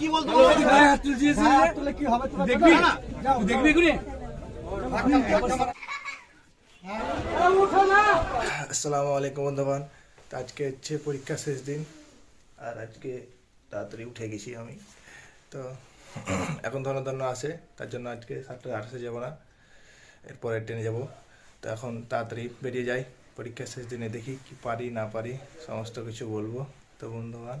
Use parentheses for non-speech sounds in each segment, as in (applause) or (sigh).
কি বলতো? দেখবি? দেখবি আসসালামু আলাইকুম বন্ধুবান তো আজকে হচ্ছে পরীক্ষা শেষ দিন আর আজকে তাড়াতাড়ি উঠে গেছি আমি। তো এখন ধরো ধন্য আসে তার জন্য আজকে সাতটা আটশে যাব না এরপরে ট্রেনে যাব। তো এখন তাড়াতাড়ি বেরিয়ে যাই পরীক্ষা শেষ দিনে দেখি কি পারি না পারি সমস্ত কিছু বলব। তো বন্ধুবান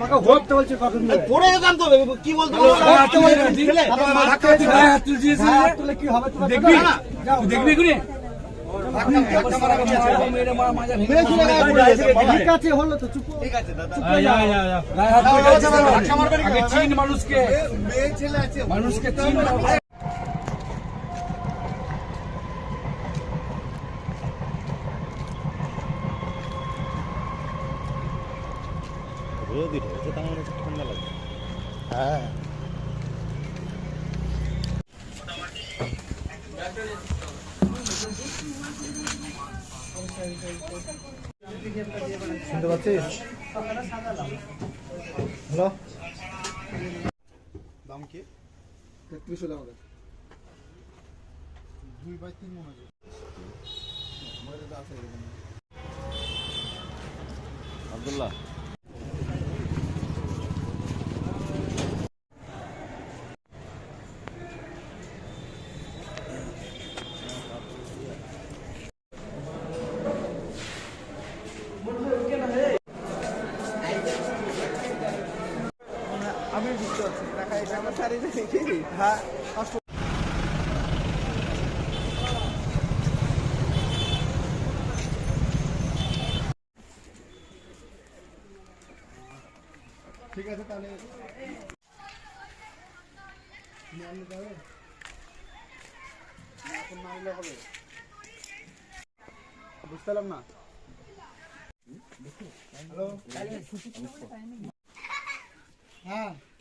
দেখবি? মানুষকে না, যাও, তুই দেখবি এগুলি ঠিক আছে হলো তো চুপ ঠিক আছে গায়ে হাত তুলছিস যে? আগে চিন মানুষকে মানুষকে চিন শুনতে পাচ্ছিস? হ্যালো? দাম কি? তেত্রিশশো টাকা দুই বাই তিন মনে হয়। আমি হ্যাঁ ঠিক আছে তাহলে এখন হবে বুঝতে পারলাম না? হ্যালো হ্যাঁ।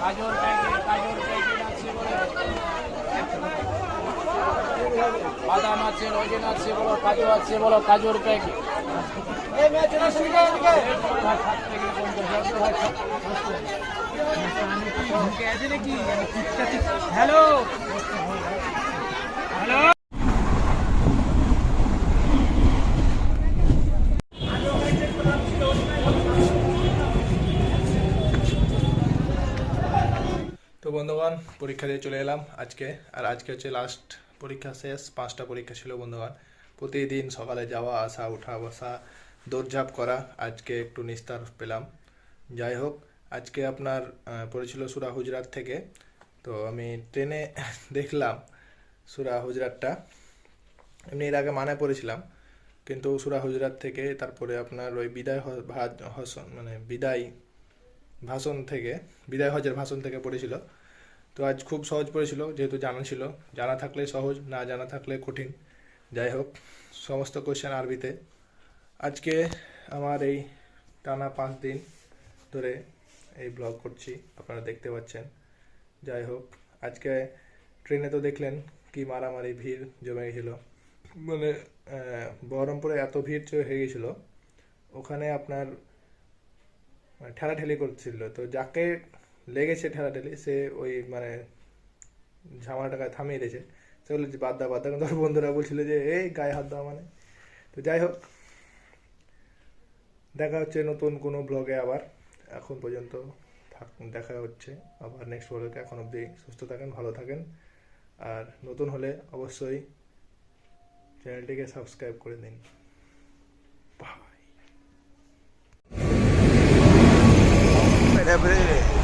গাজর প্যাকেট গাজর প্যাকেট আছে বলে বাদাম আছে রজন আছে বলো কাজু আছে বলো কাজুর প্যাকেট হ্যালো পরীক্ষা দিয়ে চলে এলাম আজকে। আর আজকে হচ্ছে লাস্ট পরীক্ষা শেষ, পাঁচটা পরীক্ষা ছিল বন্ধুগণ। প্রতিদিন সকালে যাওয়া, আসা, উঠা, বসা, দৌড়ঝাঁপ করা আজকে একটু নিস্তার পেলাম। যাই হোক, আজকে আপনার পড়েছিল সুরা হুজরাত থেকে। তো আমি ট্রেনে (laughs) দেখলাম সুরা হুজরাতটা। এমনি এর আগে মানে পড়েছিলাম, কিন্তু সুরা হুজরাত থেকে তারপরে আপনার ওই বিদায় হ- ভা- মানে বিদায় ভাষণ থেকে, বিদায় হজের ভাষণ থেকে পড়েছিল। তো আজ খুব সহজ পড়েছিল, যেহেতু জানা ছিল। জানা থাকলে সহজ, না জানা থাকলে কঠিন। যাই হোক, সমস্ত কোয়েশ্চেন আরবিতে। আজকে আমার এই টানা পাঁচ দিন ধরে এই ব্লগ করছি, আপনারা দেখতে পাচ্ছেন। যাই হোক, আজকে ট্রেনে তো দেখলেন কি মারামারি, ভিড় জমে গেছিল। মানে বহরমপুরে এত ভিড় হয়ে গেছিল। ওখানে আপনার মানে ঠেলাঠেলি করছিল। তো যাকে লেগেছে ঠেলাঠেলি, সে ওই মানে ঝামেলাটাকে থামিয়ে দিয়েছে। সে বলল যে, বাদ দা বাদ দা বন্ধুরা বলছিল যে, এই গায়ে হাত দেওয়া মানে। তো যাই হোক, দেখা হচ্ছে নতুন কোনো ব্লগে আবার। এখন পর্যন্ত থাক, দেখা হচ্ছে আবার নেক্সট ব্লগে এখন অবধি সুস্থ থাকেন, ভালো থাকেন। আর নতুন হলে অবশ্যই চ্যানেলটিকে সাবস্ক্রাইব করে দিন। বাই